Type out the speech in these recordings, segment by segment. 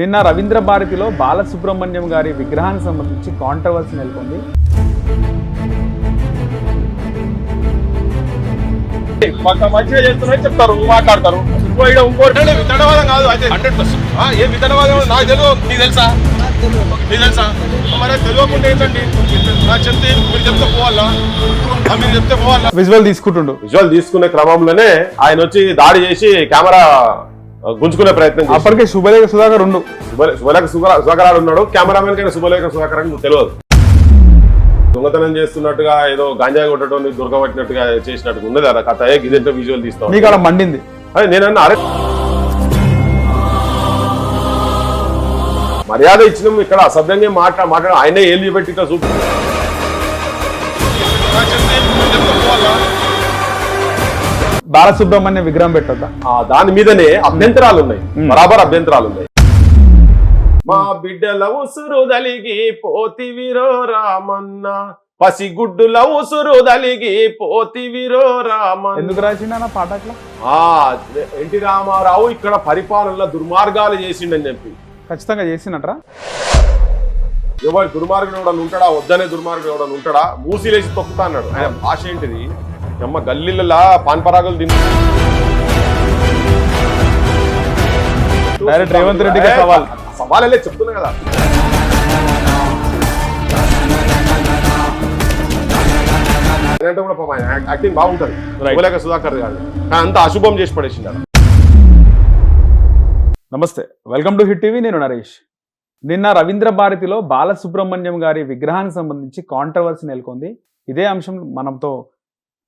నిన్న రవీంద్ర భారతిలో బాలసుబ్రహ్మణ్యం గారి విగ్రహానికి సంబంధించి కాంట్రవర్సీ నెలకొంది. కొంత మంచిగా చేస్తున్నారని చెప్తారు మాట్లాడతారు. ఇంకో ఈడ ఇంకోటి అంటే విత్తనవాదం కాదు అయితే. హండ్రెడ్ పర్సెంట్ ఏ విత్తనవాదం? నాకు తెలియదు నీకు తెలుసా? నీకు తెలుసా? మరి తెలియకుండా ఏంటండి? నాకు చెప్తే మీరు చెప్తే పోవాలా? మీరు చెప్తే పోవాలా? విజువల్ తీసుకుంటుండు. విజువల్ తీసుకునే క్రమంలోనే ఆయన వచ్చి దాడి చేసి కెమెరా గుంజుకునే ప్రయత్నం. అప్పటికే శుభలేఖ సుధాకర్ ఉండు. శుభలే- శుభలేఖ సుధాకర్ ఉన్నాడు. కెమెరామెన్ కైనా శుభలేఖ సుధాకర్ అని తెలియదు. దొంగతనం చేస్తున్నట్టుగా ఏదో గాంజా కొట్టడం దుర్గపట్టినట్టుగా చేసినట్టుగా ఉన్నది అలా కథ. ఏ గిదంటే విజువల్ తీస్తాం నీకు అలా మండింది. అదే నేనన్నా అరే మర్యాద ఇచ్చినాం ఇక్కడ అసభ్యంగా మాట్లా మాట్లాడ ఆయనే ఏళ్ళు పెట్టి ఇట్లా చూపి బాలసుబ్రహ్మణ్యం విగ్రహం పెట్టొద్దా? ఆ దాని మీదనే అభ్యంతరాలు ఉన్నాయి బరాబర్ అభ్యంతరాలు ఉన్నాయి మా బిడ్డల ఉసురు దలిగి పోతివిరో రామన్న. పసిగుడ్డుల ఉసురు దలిగి పోతివిరో రామన్న. ఎందుకు రాసిండు పాట ఆ ఎన్టీ రామారావు ఇక్కడ పరిపాలనలో దుర్మార్గాలు చేసిండని చెప్పి. ఖచ్చితంగా చేసినట్రా ఎవరు దుర్మార్గుడు ఎవడన్నా ఉంటాడా? వద్దనే దుర్మార్గుడు ఎవడన్నా ఉంటాడా? మూసిలేసి తొక్కుతా అన్నాడు. ఆయన భాష ఏంటిది? అమ్మ గల్లీలలో పాన్పరాగులు తిని డైరెక్ట్ రేవంత్ రెడ్డికి సవాల్. సవాలే చెప్తున్నా కదా. కూడా పాపం యాక్టింగ్ బాగుంటది. సుధాకర్ గారు. కానీ అంత అశుభం చేసి పడేసిండు ఆడ. నమస్తే వెల్కమ్ టు హిట్ టీవీ నేను నరేష్. నిన్న రవీంద్ర భారతిలో బాలసుబ్రహ్మణ్యం గారి విగ్రహానికి సంబంధించి కాంట్రవర్సీ నెలకొంది. ఇదే అంశం మనతో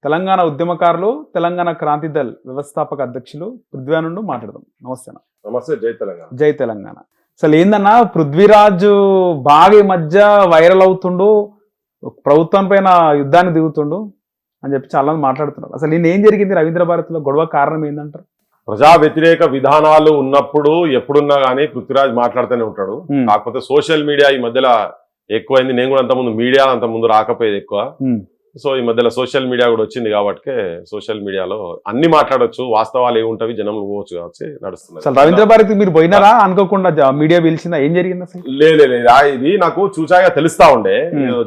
తెలంగాణ ఉద్యమకారులు తెలంగాణ క్రాంతి దళ్ వ్యవస్థాపక అధ్యక్షులు పృథ్వీనుండు మాట్లాడదాం. నమస్తే. నమస్తే జై తెలంగాణ. జై తెలంగాణ. అసలు ఏందన్నా పృథ్వీరాజు బాగా ఈ మధ్య వైరల్ అవుతుండు ప్రభుత్వం పైన యుద్ధాన్ని దిగుతుండు అని చెప్పి చాలా మాట్లాడుతున్నారు. అసలు నేను ఏం జరిగింది? రవీంద్ర భారతిలో గొడవ కారణం ఏందంటారు? ప్రజా వ్యతిరేక విధానాలు ఉన్నప్పుడు ఎప్పుడున్నా గానీ పృథ్వీరాజ్ మాట్లాడుతూనే ఉంటాడు. కాకపోతే సోషల్ మీడియా ఈ మధ్యలో ఎక్కువైంది. నేను కూడా అంత ముందు మీడియా అంత ముందు రాకపోయేది ఎక్కువ. సో ఈ మధ్యలో సోషల్ మీడియా కూడా వచ్చింది కాబట్టి సోషల్ మీడియాలో అన్ని మాట్లాడొచ్చు వాస్తవాలు ఏముంటవి జనం పోవచ్చు కాబట్టి అసలు నడుస్తుంది రవీంద్ర భారతి మీరు పోయినారా? అనుకోకుండా మీడియా పిలిచిందా? ఏం జరిగింది అసలు? లేదు ఇది నాకు చూసాగా తెలుస్తా ఉండే.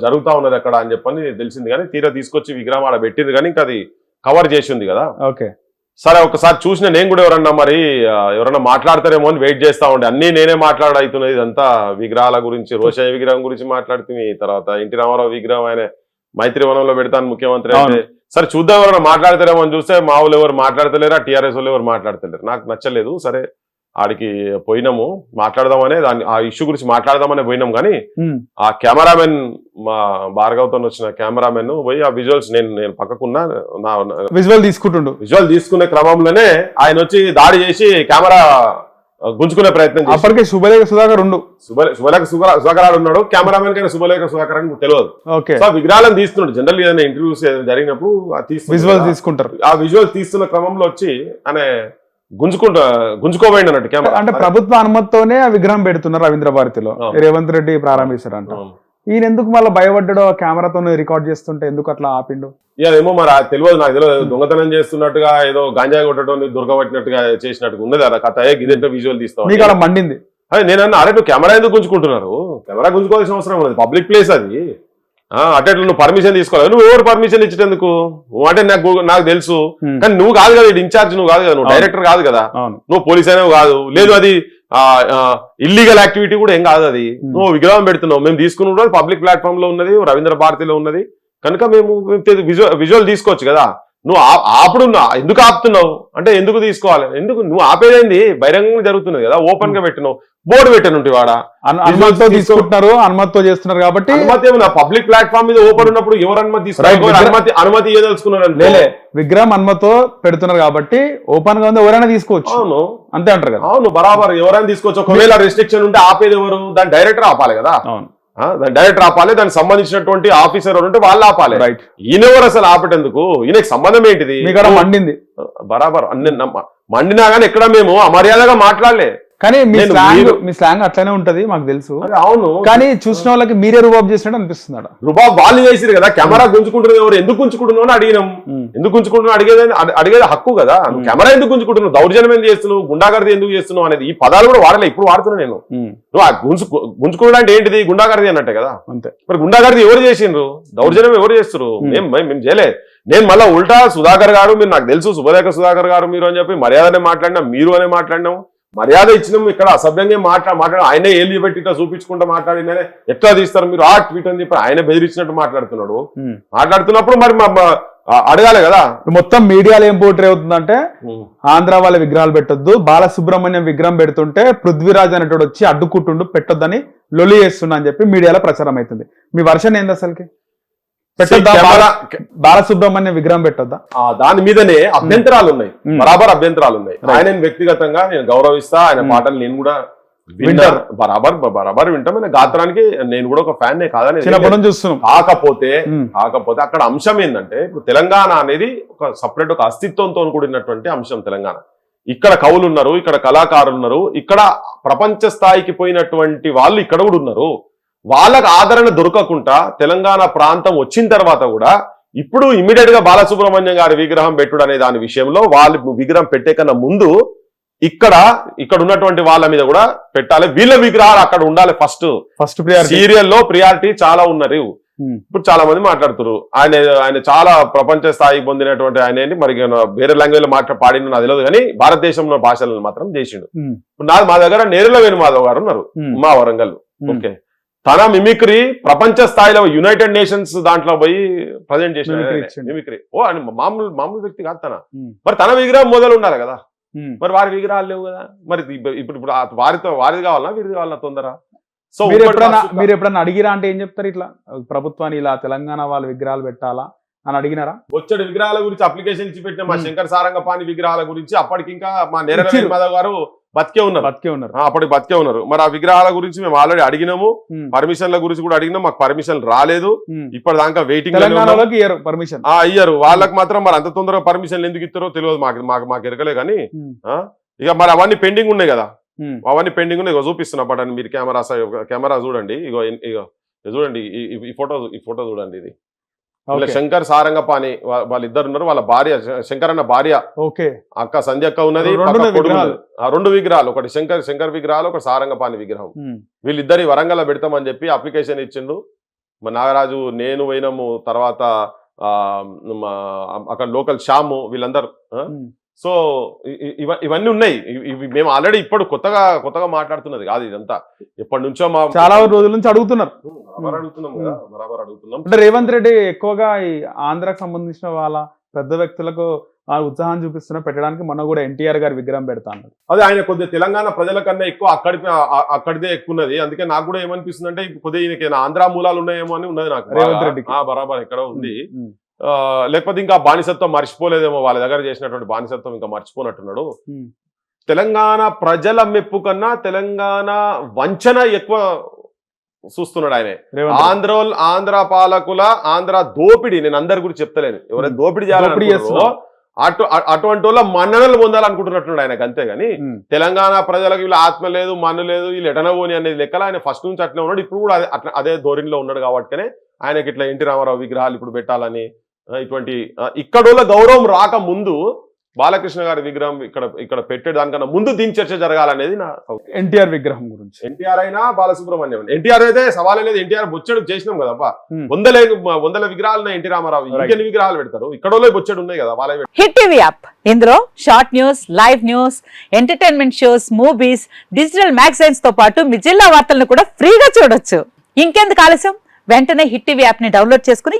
జరుగుతా ఉన్నది అక్కడ అని చెప్పని తెలిసింది కానీ తీరా తీసుకొచ్చి విగ్రహం ఆడ పెట్టింది కానీ ఇంకా అది కవర్ చేసి ఉంది కదా. ఓకే. సరే ఒకసారి చూసిన నేను కూడా ఎవరన్నా మరి ఎవరన్నా మాట్లాడతారేమో అని వెయిట్ చేస్తా ఉండే. అన్ని నేనే మాట్లాడుతున్నది ఇదంతా. విగ్రహాల గురించి రోషయ్య విగ్రహం గురించి మాట్లాడుతుంది. తర్వాత ఎన్టీ రామారావు విగ్రహం ఆయన మైత్రి వనంలో పెడతాను ముఖ్యమంత్రి అయితే. సరే చూద్దాం ఎవరైనా మాట్లాడతారేమో అని చూస్తే మా వాళ్ళు ఎవరు మాట్లాడతలేరా? టీఆర్ఎస్ వాళ్ళు ఎవరు మాట్లాడతలేరు? నాకు నచ్చలేదు. సరే ఆడికి పోయినాము. మాట్లాడదామనే దాన్ని ఆ ఇష్యూ గురించి మాట్లాడదామనే పోయినాం కానీ ఆ కెమెరామెన్ మా భార్గవ్తో వచ్చిన కెమెరామెన్ పోయి ఆ విజువల్స్ నేను నేను పక్కకున్నా నా విజువల్ తీసుకుంటుండు. విజువల్ తీసుకునే క్రమంలోనే ఆయన వచ్చి దాడి చేసి కెమెరా గుంజుకునే ప్రయత్నం అప్పటికే శుభలేఖ సుధాకర్ ఉండు. శుభ- శుభలేఖ సుధాకర్ ఉన్నాడు. కెమెరామెన్ కైనా శుభలేఖ సుధాకర్ అని తెలియదు. ఓకే. సో విగ్రహాలను తీస్తున్నాడు. జనరల్ ఏదైనా ఇంటర్వ్యూస్ జరిగినప్పుడు విజువల్. తీసుకుంటారు. ఆ విజువల్ తీస్తున్న క్రమంలో వచ్చి ఆయన గుంజుకుంటా గుంజుకోబోయింది అన్నట్టు కెమెరా. అంటే ప్రభుత్వ అనుమతితోనే ఆ విగ్రహం పెడుతున్నారు రవీంద్ర భారతిలో. రేవంత్ రెడ్డి ప్రారంభించారంట ఈయన ఎందుకు మళ్ళీ భయపడ్డాడో కెమెరాతో రికార్డ్ చేస్తుంటే ఎందుకు అట్లా ఆపిండు? ఏమో మరి తెలియదు నాకు తెలియదు. దొంగతనం చేస్తున్నట్టుగా ఏదో గాంజా కొట్టడం దుర్గపట్టినట్టుగా చేసినట్టుగా ఉన్నది అలా కథ. ఏ గిదంటే విజువల్ తీస్తాం నీకు అలా మండింది. అదే నేనన్నా అరే కెమెరా ఎందుకు గుంజుకుంటున్నారు? కెమెరా గుంజుకోవాల్సిన అవసరం ఉన్నది పబ్లిక్ ప్లేస్ అది. అంటే నువ్వు పర్మిషన్ తీసుకోవాలి. నువ్వు ఎవరు పర్మిషన్ ఇచ్చేందుకు నువ్వు అంటే నాకు నాకు తెలుసు. కానీ నువ్వు కాదు కదా ఇన్ఛార్జ్ నువ్వు కాదు కదా నువ్వు. డైరెక్టర్ కాదు కదా. నువ్వు పోలీస్ అయినా కాదు. లేదు అది ఇల్లీగల్ యాక్టివిటీ కూడా ఏం కాదు అది. నువ్వు విగ్రహం పెడుతున్నావు. మేము తీసుకున్న పబ్లిక్ ప్లాట్ఫామ్లో ఉన్నది రవీంద్ర భారతిలో ఉన్నది. కనుక మేము విజువల్ విజువల్ తీసుకోవచ్చు కదా. నువ్వు ఆపుడు ఎందుకు ఆపుతున్నావు? అంటే ఎందుకు తీసుకోవాలి? ఎందుకు నువ్వు ఆపేదేంది? బహిరంగంగా జరుగుతున్నది కదా ఓపెన్గా పెట్టినావు బోర్డు పెట్టనుంటి వాడ? అనుమతితో తీసుకో- తీసుకుంటున్నారు అనుమతితో చేస్తున్నారు కాబట్టి అనుమతి ఏమన్నా పబ్లిక్ ప్లాట్ఫామ్ మీద ఓపెన్ ఉన్నప్పుడు ఎవరు అనుమతి అనుమతి అనుమతి ఇవ్వదలుచుకున్నారు లేలే విగ్రహం అనుమతితో పెడుతున్నారు కాబట్టి ఓపెన్గా ఉంది ఎవరైనా తీసుకోవచ్చు. అవును. అంతే అంటారు కదా. అవును బరాబర్ ఎవరైనా తీసుకోవచ్చు. ఒకవేళ రెస్ట్రిక్షన్ ఉంటే ఆపేది ఎవరు? దాని డైరెక్టర్ ఆపాలి కదా. అవును. దాని డైరెక్టర్ ఆపాలి దానికి సంబంధించినటువంటి ఆఫీసర్ ఉంటే వాళ్ళు ఆపాలి. రైట్ ఈయన ఎవరు అసలు ఆపేటందుకు? ఈయనకి సంబంధం ఏంటిది? మండింది. బరాబర్. అన్ని మండినా కానీ ఎక్కడ మేము? అమర్యాదగా మాట్లాడలే. కానీ మీ స్లాంగ్ మీ స్లాంగ్ అట్లనే ఉంటది మాకు తెలుసు. అవును. కానీ చూసిన వాళ్ళకి మీరే రుబాబ్ చేసినట్టు అనిపిస్తున్నాడు రుబాబ్ వాళ్ళు చేసిరు కదా కెమెరా గుంజుకుంటున్నది ఎవరు? ఎందుకు గుంజుకుంటున్నావు అని అడిగినాం. ఎందుకు గుంజుకుంటున్నావు అడిగేది అడి- అడిగేది హక్కు కదా. కెమెరా ఎందుకు గుంజుకుంటున్నావు? దౌర్జన్యం ఎందుకు చేస్తున్నావు? గుండాగర్ది ఎందుకు చేస్తున్నావు అనేది ఈ పదాలు కూడా వాడలే ఇప్పుడు వాడుతున్నా నేను. నువ్వు ఆ గుంజు గుంజుకోవడం అంటే ఏంటిది? గుండాగర్ది అన్నట్టే కదా. అంతే. మరి గుండాగర్ది ఎవరు చేసిండ్రు దౌర్జన్యం ఎవరు చేస్తారు మేము మేము చేయలే. నేను మళ్ళీ ఉల్టా సుధాకర్ గారు మీరు నాకు తెలుసు శుభలేఖ సుధాకర్ గారు మీరు అని చెప్పి మర్యాదనే మాట్లాడినా మీరు అనే మాట్లాడినాం మర్యాద ఇచ్చినాం ఇక్కడ అసభ్యంగా మాట్లా మాట్లాడ ఆయనే ఏళ్ళు పెట్టి ఇట్లా చూపించుకుంటా మాట్లాడిననే ఎట్లా తీస్తారు మీరు? ఆ ట్వీట్ అని చెప్పి ఆయన బెదిరించినట్టు మాట్లాడుతున్నాడు. మాట్లాడుతున్నప్పుడు మరి అడగాలి కదా? మొత్తం మీడియాలో ఏం పోటీ అవుతుందంటే ఆంధ్ర వాళ్ళ విగ్రహాలు పెట్టొద్దు బాలసుబ్రహ్మణ్యం విగ్రహం పెడుతుంటే పృథ్వీరాజ్ అనేటోడు వచ్చి అడ్డుకుంటుండు పెట్టొద్దని లొలి చేస్తున్నా అని చెప్పి మీడియాలో ప్రచారం అవుతుంది. మీ వర్షన్ ఏంది అసలుకి? బాలసుబ్రహ్మణ్యం విగ్రహం పెట్టొద్దా? ఆ దాని మీదనే అభ్యంతరాలు ఉన్నాయి మ్మ్. బరాబర్ అభ్యంతరాలు ఉన్నాయి ఆయన వ్యక్తిగతంగా నేను గౌరవిస్తా ఆయన పాటలు నేను కూడా వింటా. వింటారు. బరాబర్ బరాబర్ వింటాం. గాత్రానికి నేను కూడా ఒక ఫ్యాన్ కాదని చిన్నప్పటి నుంచి చూస్తున్నాం. కాకపోతే. కాకపోతే అక్కడ అంశం ఏంటంటే ఇప్పుడు తెలంగాణ అనేది ఒక సపరేట్ ఒక అస్తిత్వంతో కూడినటువంటి అంశం తెలంగాణ. ఇక్కడ కవులు ఉన్నారు ఇక్కడ కళాకారులు ఉన్నారు ఇక్కడ ప్రపంచ స్థాయికి పోయినటువంటి వాళ్ళు ఇక్కడ కూడా ఉన్నారు. వాళ్ళకి ఆదరణ దొరకకుండా తెలంగాణ ప్రాంతం వచ్చిన తర్వాత కూడా ఇప్పుడు ఇమీడియట్గా బాలసుబ్రహ్మణ్యం గారి విగ్రహం పెట్టుడు అనే దాని విషయంలో వాళ్ళు విగ్రహం పెట్టే కన్నా ముందు ఇక్కడ ఇక్కడ ఉన్నటువంటి వాళ్ళ మీద కూడా పెట్టాలి. వీళ్ళ విగ్రహాలు అక్కడ ఉండాలి ఫస్ట్ ఫస్ట్ ప్రియారిటీ సీరియల్లో ప్రియారిటీ చాలా ఉన్నారు ఇప్పుడు చాలా మంది మాట్లాడుతున్నారు ఆయన ఆయన చాలా ప్రపంచ స్థాయికి పొందినటువంటి ఆయన మరి వేరే లాంగ్వేజ్లో మాట్లా పాడిన నాకు తెలియదు కానీ భారతదేశంలో భాషలను మాత్రం చేసిండు. ఇప్పుడు నా మా దగ్గర నేరుల వేణుమాధవ్ గారు ఉన్నారు. మా వరంగల్. ఓకే. తన మిమిక్రీ ప్రపంచ స్థాయిలో యునైటెడ్ నేషన్స్ దాంట్లో పోయి ప్రజెంట్ చేసిన. మిమిక్రీ ఓ ఆయన మామూలు మామూలు వ్యక్తి కాదు తన. మరి తన విగ్రహం మొదలు ఉండాలి కదా. మరి వారి విగ్రహాలు లేవు కదా. మరి ఇప్పుడు ఇప్పుడు వారితో వారిది కావాలన్నా వీరిది కావాలన్నా తొందర? సో మీరు ఉమ్మడి ఎప్పుడైనా రాష్ట్ర- మీరు ఎప్పుడైనా అడిగిరా అంటే ఏం చెప్తారు ఇట్లా? ప్రభుత్వాన్ని ఇలా తెలంగాణ వాళ్ళ విగ్రహాలు పెట్టాలా అని అడిగినారా? వచ్చాడు విగ్రహాల గురించి అప్లికేషన్ ఇచ్చి పెట్టిన మా. శంకర్ సారంగపాణి విగ్రహాల గురించి అప్పటికి ఇంకా మా నేర ఇచ్చిర్రు. మాధవ్ గారు బతికే ఉన్నారు. బతికే ఉన్నారు. అప్పటికి బతికే ఉన్నారు. మరి ఆ విగ్రహాల గురించి మేము ఆల్రెడీ అడిగినాము. పర్మిషన్ల గురించి కూడా అడిగినాం మాకు పర్మిషన్ రాలేదు. ఇప్పటిదాకా వెయిటింగ్ ఇయ్యరు పర్మిషన్. అయ్యారు వాళ్ళకి మాత్రం మరి అంత తొందరగా పర్మిషన్లు ఎందుకు ఇస్తారో తెలియదు మాకు మాకు మాకు ఎరకలే కానీ ఇక మరి అవన్నీ పెండింగ్ ఉన్నాయి కదా. అవన్నీ పెండింగ్ ఉన్నాయి. చూపిస్తున్నా బటన్ మీరు కెమెరా కెమెరా చూడండి. ఇగో ఇగో. చూడండి. ఈ ఫోటో ఈ ఫోటో చూడండి ఇది. ఓకే. శంకర్ సారంగపాణి వా- వాళ్ళిద్దరు ఉన్నారు. వాళ్ళ భార్య శంకర్ అన్న భార్య. ఓకే. అక్క సంధ్య అక్క ఉన్నది రెండు విగ్రహాలు. ఉన్నది. ఆ రెండు విగ్రహాలు. ఒకటి శంకర్ శంకర్ విగ్రహాలు ఒకటి సారంగపాణి విగ్రహం. వీళ్ళిద్దరి వరంగల్ పెడతామని చెప్పి అప్లికేషన్ ఇచ్చిండు. మా నాగరాజు నేను పోయినాము తర్వాత అక్కడ లోకల్ శ్యాము వీళ్ళందరూ. సో ఇవన్నీ ఉన్నాయి. ఇవి- మేము ఆల్రెడీ ఇప్పుడు కొత్తగా కొత్తగా మాట్లాడుతున్నది. కాదు ఇదంతా. ఎప్పటి నుంచో మా చాలా రోజుల నుంచి అడుగుతున్నారు. బరాబర్ అడుగుతున్నాం కదా. బరాబర్ అడుగుతున్నాం. అంటే రేవంత్ రెడ్డి ఎక్కువగా ఈ ఆంధ్రాకి సంబంధించిన వాళ్ళ పెద్ద వ్యక్తులకు ఆ ఉత్సాహం చూపిస్తున్న పెట్టడానికి మొన్న కూడా ఎన్టీఆర్ గారి విగ్రహం పెడతా అన్నారు. అదే ఆయన కొద్దిగా తెలంగాణ ప్రజల కన్నా ఎక్కువ అక్కడి అక్కడిదే ఎక్కువ ఉన్నది అందుకే నాకు కూడా ఏమనిపిస్తుంది అంటే కొద్దిగా ఈయనకి ఆంధ్ర మూలాలు ఉన్నాయేమో అని ఉన్నది నాకు. రేవంత్. ఆ, బరాబర్ ఎక్కడ ఉంది. లేకపోతే ఇంకా బానిసత్వం మర్చిపోలేదేమో వాళ్ళ దగ్గర చేసినటువంటి బానిసత్వం ఇంకా మర్చిపోనట్టున్నాడు. తెలంగాణ ప్రజల మెప్పు కన్నా తెలంగాణ వంచన ఎక్కువ చూస్తున్నాడు ఆయన. ఆంధ్ర ఆంధ్ర పాలకుల ఆంధ్ర దోపిడీ నేను అందరి గురించి చెప్తలేను. ఎవరైతే దోపిడీ చేస్తున్నారు. అటు అటువంటి వాళ్ళ మన్ననలు పొందాలనుకుంటున్నట్టున్నాడు ఆయనకు అంతేగాని తెలంగాణ ప్రజలకు వీళ్ళ ఆత్మ లేదు మన్ను లేదు వీళ్ళు ఎటనవోని అనేది లెక్కలు ఆయన ఫస్ట్ నుంచి అట్లే ఉన్నాడు. ఇప్పుడు కూడా అదే అట్లా అదే ధోరణిలో ఉన్నాడు కాబట్టినే ఆయనకి ఇట్లా ఎన్టీ రామారావు విగ్రహాలు ఇప్పుడు పెట్టాలని ఇటువంటి ఆ, ఇక్కడ గౌరవం రాక ముందు బాలకృష్ణ గారి విగ్రహం ఇక్కడ ఇక్కడ పెట్టే దానికన్నా ముందు దీని చర్చ జరగాలనేది నా ఎన్టీఆర్ విగ్రహం గురించి. ఎన్టీఆర్ అయినా బాలసుబ్రహ్మణ్యం. ఎన్టీఆర్ అయితే సవాలే లేదు. ఎన్టీఆర్ బొచ్చడు చేసినాం కదా. వందల వందల విగ్రహాలు ఎన్టీ రామారావు. ఇంకెన్ని విగ్రహాలు పెడతారు? ఇక్కడ బొచ్చడు ఉన్నాయి కదా వాళ్ళే హిట్ టీవీ యాప్. ఇందులో short news live news entertainment shows movies digital మ్యాగజైన్స్తో పాటు మీ జిల్లా వార్తలను కూడా ఫ్రీగా చూడొచ్చు. ఇంకెందుకు ఆలస్యం? వెంటనే హిట్ టీవీ యాప్ని డౌన్లోడ్ చేసుకుని